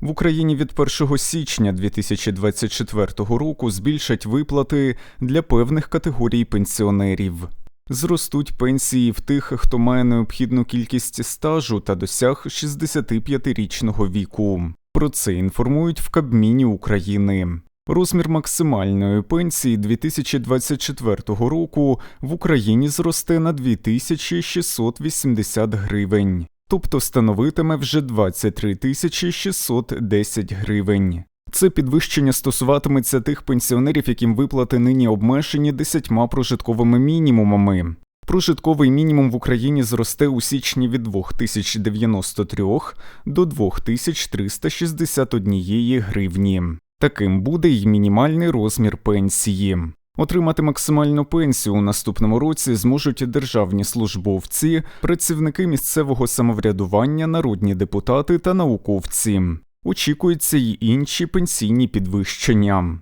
В Україні від 1 січня 2024 року збільшать виплати для певних категорій пенсіонерів. Зростуть пенсії в тих, хто має необхідну кількість стажу та досяг 65-річного віку. Про це інформують в Кабміні України. Розмір максимальної пенсії 2024 року в Україні зросте на 2680 гривень, тобто становитиме вже 23 тисячі 610 гривень. Це підвищення стосуватиметься тих пенсіонерів, яким виплати нині обмежені 10 прожитковими мінімумами. Прожитковий мінімум в Україні зросте у січні від 2093 до 2361 гривні. Таким буде й мінімальний розмір пенсії. Отримати максимальну пенсію у наступному році зможуть державні службовці, працівники місцевого самоврядування, народні депутати та науковці. Очікуються й інші пенсійні підвищення.